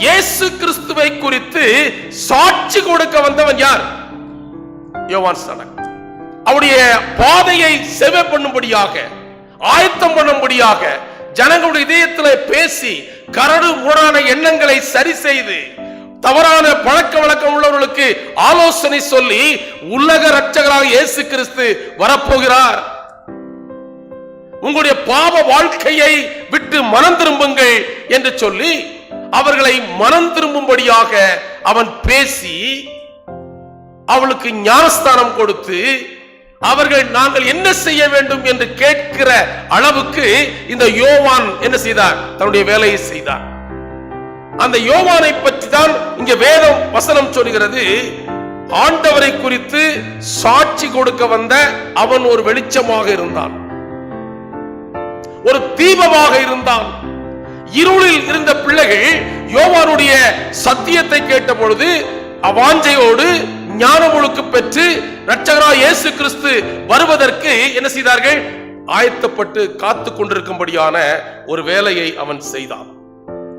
இயேசு கிறிஸ்துவை குறித்து சாட்சி கொடுக்க வந்தவன் யார்? யோவான் ஸ்நானன் அவருடைய பாதையை செவ பண்ணும்படியாக ஆயத்தம் பண்ணும்படியாக ஜனங்களுடைய இதயத்தில் பேசி கரடு முரடான எண்ணங்களை சரி செய்து தவறான பழக்க வழக்கம் உள்ளவர்களுக்கு ஆலோசனை சொல்லி உலக ரட்சகராக இயேசு கிறிஸ்து வரப்போகிறார். உங்களுடைய பாவ வாழ்க்கையை விட்டு மனம் திரும்புங்கள் என்று சொல்லி அவர்களை மனம் திரும்பும்படியாக அவன் பேசி அவளுக்கு ஞானஸ்தானம் கொடுத்து அவர்கள் நாங்கள் என்ன செய்ய வேண்டும் என்று கேட்கிற அளவுக்கு இந்த யோவான் என்ன செய்தார்? தன்னுடைய வேலையை செய்தார். அந்த யோவானை பற்றி தான் இங்க வேதம் வசனம் சொல்கிறது. ஆண்டவரை குறித்து சாட்சி கொடுக்க வந்த அவன் ஒரு வெளிச்சமாக இருந்தான். ஒரு தீபமாக இருந்தான். இருளில் இருந்த பிள்ளைகள் யோவானுடைய சத்தியத்தை கேட்ட பொழுது அவாஞ்சையோடு ஞானமுழுக்கு பெற்று ரட்சகரா இயேசு கிறிஸ்து வருவதற்கு என்ன செய்தார்கள்? ஆயத்தப்பட்டு காத்து கொண்டிருக்கும்படியான ஒரு வேலையை அவன் செய்தான்.